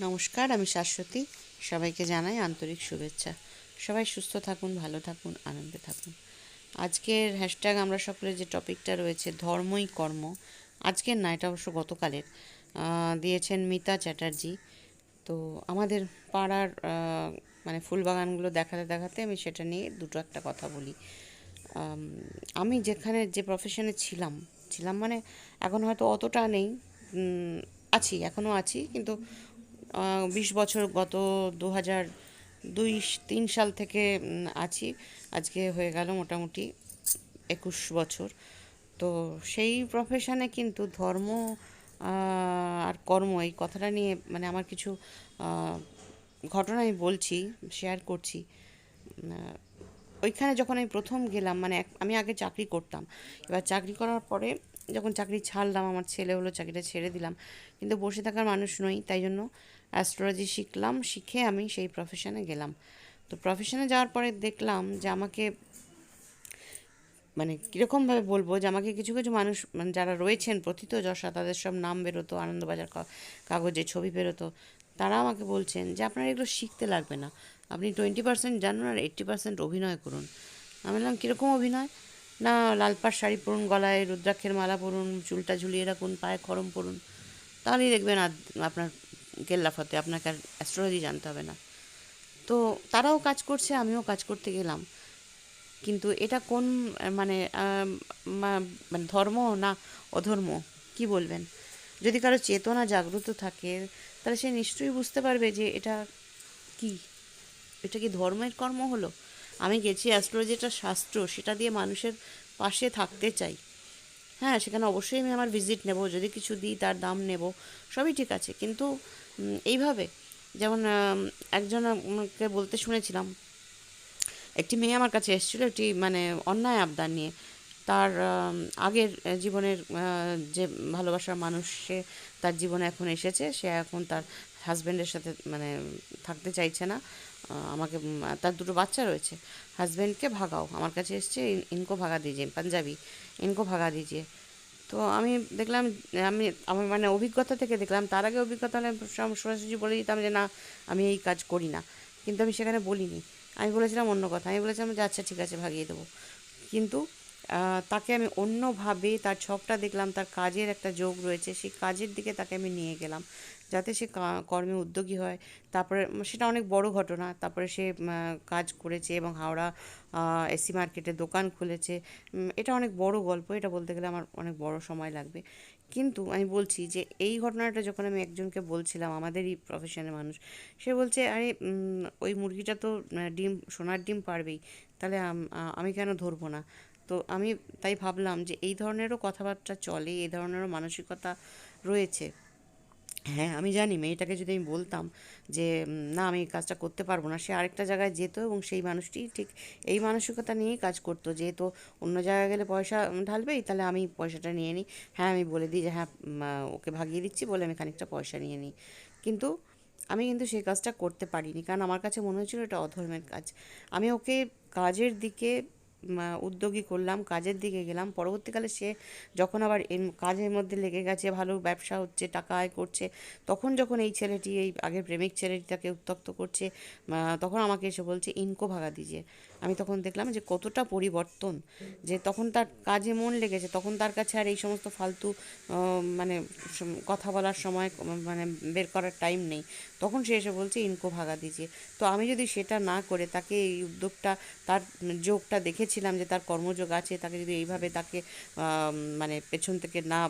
নমস্কার, আমি শাশ্বতী। সবাইকে জানাই আন্তরিক শুভেচ্ছা। সবাই সুস্থ থাকুন, ভালো থাকুন, আনন্দে থাকুন। আজকের হ্যাশট্যাগ আমরা সকলের যে টপিকটা রয়েছে, ধর্মই কর্ম। আজকের না, এটা অবশ্য গতকালের। দিয়েছেন মিতা চ্যাটার্জি। তো আমাদের পাড়ার মানে ফুলবাগানগুলো দেখাতে দেখাতে আমি সেটা নিয়ে দুটো একটা কথা বলি। আমি যেখানে যে প্রফেশনে ছিলাম ছিলাম মানে এখন হয়তো অতটা নেই। আছি এখনও আছি, কিন্তু বিশ বছর গত দু হাজার দুই, তিন সাল থেকে আছি। আজকে হয়ে গেল মোটামুটি একুশ বছর। তো সেই প্রফেশনে কিন্তু ধর্ম আর কর্ম, এই কথাটা নিয়ে মানে আমার কিছু ঘটনা আমি বলছি শেয়ার করছি। ওইখানে যখন আমি প্রথম গেলাম মানে আমি আগে চাকরি করতাম। এবার চাকরি করার পরে যখন চাকরি ছাড়লাম, আমার ছেলে হলো, চাকরিটা ছেড়ে দিলাম। কিন্তু বসে থাকার মানুষ নই, তাই জন্য অ্যাস্ট্রোলজি শিখলাম, শিখে আমি সেই প্রফেশনে গেলাম। তো প্রফেশনে যাওয়ার পরে দেখলাম যে আমাকে মানে কীরকমভাবে বলব যে আমাকে কিছু কিছু মানুষ মানে যারা রয়েছেন, প্রথিত যশা, তাদের সব নাম বেরোতো, আনন্দবাজার কাগজে ছবি বেরোতো। তারা আমাকে বলছেন যে আপনার এগুলো শিখতে লাগবে না। আপনি টোয়েন্টি পার্সেন্ট জানুন আর এইট্টি পার্সেন্ট অভিনয় করুন। আমি বললাম, কীরকম অভিনয়? না লাল পাড় শাড়ি পরুন, গলায় রুদ্রাক্ষের মালা পরুন, চুলটা ঝুলিয়ে রাখুন, পায়ে খরম পরুন, তাহলেই দেখবেন আপনার কেল্লাফতে আপনাকে আর অ্যাস্ট্রোলজি জানতে হবে না। তো তারাও কাজ করছে, আমিও কাজ করতে গেলাম। কিন্তু এটা কোন মানে মানে ধর্ম না অধর্ম, কি বলবেন? যদি কারও চেতনা জাগ্রত থাকে, তাহলে সে নিশ্চয়ই বুঝতে পারবে যে এটা কি? এটা কি ধর্মের কর্ম হলো? আমি গেছি অ্যাস্ট্রোলজি একটা শাস্ত্র সেটা দিয়ে মানুষের পাশে থাকতে চাই। হ্যাঁ সেখানে অবশ্যই আমি আমার ভিজিট নেব যদি কিছু দিই তার দাম নেব সবই ঠিক আছে। কিন্তু এইভাবে যেমন আম, একজন আমাকে বলতে শুনেছিলাম একটি মেয়ে আমার কাছে এসেছিল একটি মানে অন্যায় আবদার নিয়ে। তার আগের জীবনের যে ভালোবাসার মানুষ সে তার জীবনে এখন এসেছে সে এখন তার হাজব্যান্ডের সাথে মানে থাকতে চাইছে না। আমাকে তার দুটো বাচ্চা রয়েছে। হাজব্যান্ডকে ভাগাও। আমার কাছে এসছে ইনকো ভাগা দিজিয়ে, পাঞ্জাবি। ইনকো ভাগা দিজিয়ে। তো আমি দেখলাম, আমি, আমার মানে অভিজ্ঞতা থেকে দেখলাম, তার আগে অভিজ্ঞতা হলে সরাসরি বলে দিতাম যে, না, আমি এই কাজ করি না। কিন্তু আমি সেখানে বলিনি। আমি বলেছিলাম অন্য কথা। আমি বলেছিলাম যে আচ্ছা ঠিক আছে, ভাগিয়ে দেবো। কিন্তু তাকে আমি অন্যভাবে তার ছকটা দেখলাম, তার কাজের একটা যোগ রয়েছে, সেই কাজের দিকে তাকে আমি নিয়ে গেলাম, যাতে সে কর্মে উদ্যোগী হয়। তারপরে সেটা অনেক বড় ঘটনা, তারপরে সে কাজ করেছে এবং হাওড়া এসি মার্কেটে দোকান খুলেছে। এটা অনেক বড় গল্প, এটা বলতে গেলে আমার অনেক বড় সময় লাগবে। কিন্তু আমি বলছি যে, এই ঘটনাটা যখন আমি একজনকে বলছিলাম, আমাদেরই প্রফেশনের মানুষ, সে বলছে, আরে ওই মুরগিটা তো ডিম, সোনার ডিম পারবেই, তাহলে আমি কেন ধরবো না? তো আমি তাই ভাবলাম যে এই ধরনেরও কথাবার্তা চলে, এই ধরনেরও মানসিকতা রয়েছে। হ্যাঁ আমি জানি মেয়েটাকে যদি আমি বলতাম যে না, আমি কাজটা করতে পারব না। সে আরেকটা জায়গায় যেত এবং সেই মানুষটি ঠিক এই মানসিকতা নিয়েই কাজ করতো। যেহেতু অন্য জায়গায় গেলে পয়সা ঢালবেই, তাহলে আমি পয়সাটা নিয়ে নিই। হ্যাঁ আমি বলে দিই যে হ্যাঁ ওকে ভাগিয়ে দিচ্ছি বলে আমি খানিকটা পয়সা নিয়ে নিই। কিন্তু আমি কিন্তু সেই কাজটা করতে পারিনি। কারণ আমার কাছে মনে হয়েছিল এটা অধর্মের কাজ। আমি ওকে কাজের দিকে উদ্যোগী করলাম, কাজের দিকে গেলাম। পরবর্তীকালে সে যখন আবার কাজের মধ্যে লেগে গেছে, ভালো ব্যবসা হচ্ছে, টাকা আয় করছে, তখন যখন এই ছেলেটি, এই আগের প্রেমিক ছেলেটি তাকে উত্তক্ত করছে তখন আমাকে এসে বলছে, ইনকো ভাগা দিজিয়ে আমি তখন দেখলাম যে, কতটা পরিবর্তন, যে তখন তার কাজে মন লেগেছে, তখন তার কাছে আর এই সমস্ত ফালতু মানে কথা বলার সময় মানে বের করার টাইম নেই। তখন সে এসে বলছে, ইনকো ভাগা দিজিয়ে তো আমি যদি সেটা না করে তাকে এই উদ্যোগটা, তার যোগটা দেখেছিলাম যে তার কর্মযোগ আছে, তাকে যদি এইভাবে তাকে মানে পেছন থেকে না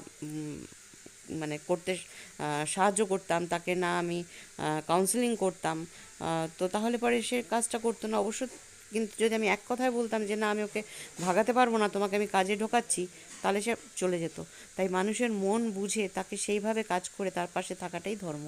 মানে করতে সাহায্য করতাম, তাকে না আমি কাউন্সিলিং করতাম তো তাহলে পরে সে কাজটা করতো না। অবশ্য কিন্তু যদি আমি এক কথায় বলতাম যে না, আমি ওকে ভাগাতে পারব না, তোমাকে আমি কাজে ঢোকাচ্ছি, তাহলে সে চলে যেত। তাই মানুষের মন বুঝে তাকে সেইভাবে কাজ করে তার পাশে থাকাটাই ধর্ম।